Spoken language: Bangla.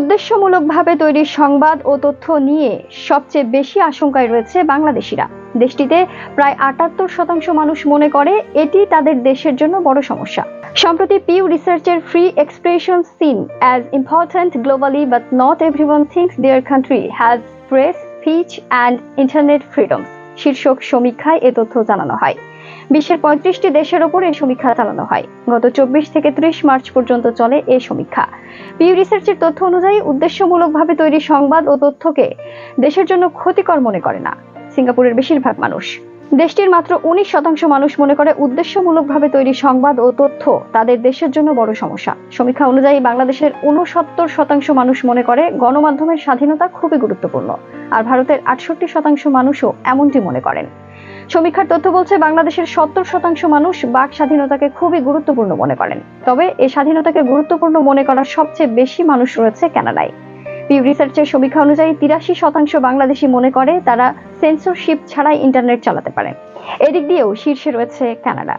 উদ্দেশ্যমূলকভাবে তৈরি সংবাদ ও তথ্য নিয়ে সবচেয়ে বেশি আশঙ্কায় রয়েছে বাংলাদেশিরা। দেশটিতে প্রায় আটাত্তর শতাংশ মানুষ মনে করে এটি তাদের দেশের জন্য বড় সমস্যা। সম্প্রতি পিউ রিসার্চের free expression seen as important globally but not everyone thinks their country has press speech and internet freedom শীর্ষক সমীক্ষায় এ তথ্য জানানো হয়। বিশ্বের পঁয়ত্রিশটি দেশের ওপর এই সমীক্ষা চালানো হয়। গত চব্বিশ থেকে ত্রিশ মার্চ পর্যন্ত চলে এই সমীক্ষা। পিউ রিসার্চের তথ্য অনুযায়ী উদ্দেশ্যমূলকভাবে তৈরি সংবাদ ও তথ্যকে দেশের জন্য ক্ষতিকর মনে করে না। সিঙ্গাপুরের বেশিরভাগ মানুষ। দেশটির মাত্র উনিশ শতাংশ মানুষ মনে করে উদ্দেশ্যমূলকভাবে তৈরি সংবাদ ও তথ্য তাদের দেশের জন্য বড় সমস্যা। সমীক্ষা অনুযায়ী বাংলাদেশের উনসত্তর শতাংশ মানুষ মনে করে গণমাধ্যমের স্বাধীনতা খুবই গুরুত্বপূর্ণ। আর ভারতের আটষট্টি শতাংশ মানুষও এমনটি মনে করেন। সমীক্ষার তথ্য বলছে, বাংলাদেশের সত্তর শতাংশ মানুষ বাক স্বাধীনতাকে খুবই গুরুত্বপূর্ণ মনে করেন। তবে এ স্বাধীনতাকে গুরুত্বপূর্ণ মনে করার সবচেয়ে বেশি মানুষ রয়েছে কানাডায় পিউ রিসার্চের সমীক্ষা অনুযায়ী তিরাশি শতাংশ বাংলাদেশি মনে করে তারা সেন্সরশিপ ছাড়াই ইন্টারনেট চালাতে পারে। এদিক দিয়েও শীর্ষে রয়েছে কানাডা